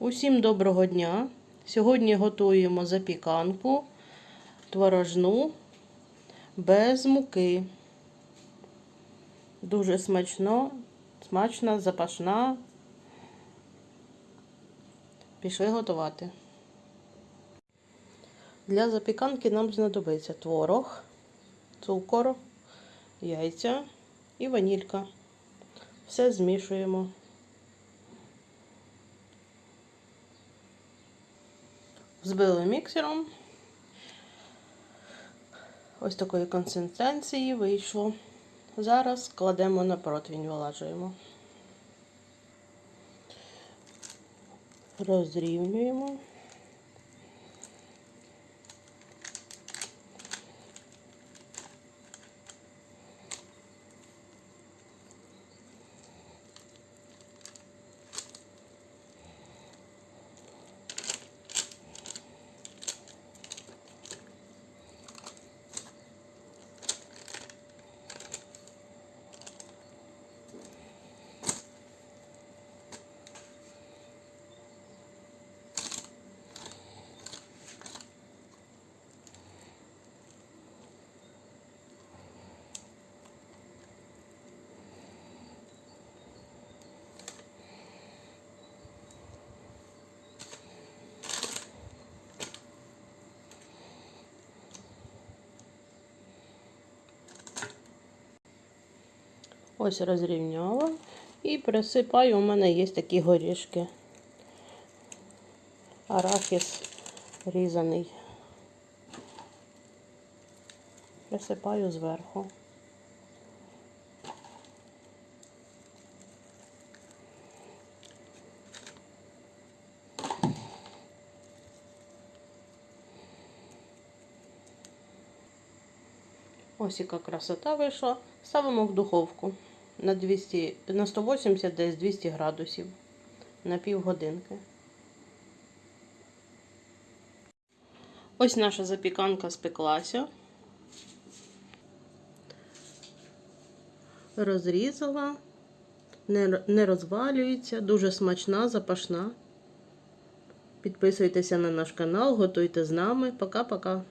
Усім доброго дня! Сьогодні готуємо запіканку творожну без муки. Дуже смачно, смачна, запашна. Пішли готувати. Для запіканки нам знадобиться творог, цукор, яйця і ванілька. Все змішуємо. Збили міксером. Ось такої консистенції вийшло. Зараз кладемо на противінь, вилажуємо. Розрівнюємо. Ось розрівняла і присипаю. У мене є такі горішки. Арахіс різаний. Присипаю зверху. Ось яка красота вийшла. Ставимо в духовку на 200, на 180 десь 200 градусів на півгодинки. Ось наша запіканка спеклася. Розрізала, не, не розвалюється, дуже смачна, запашна. Підписуйтеся на наш канал, готуйте з нами. Пока-пока.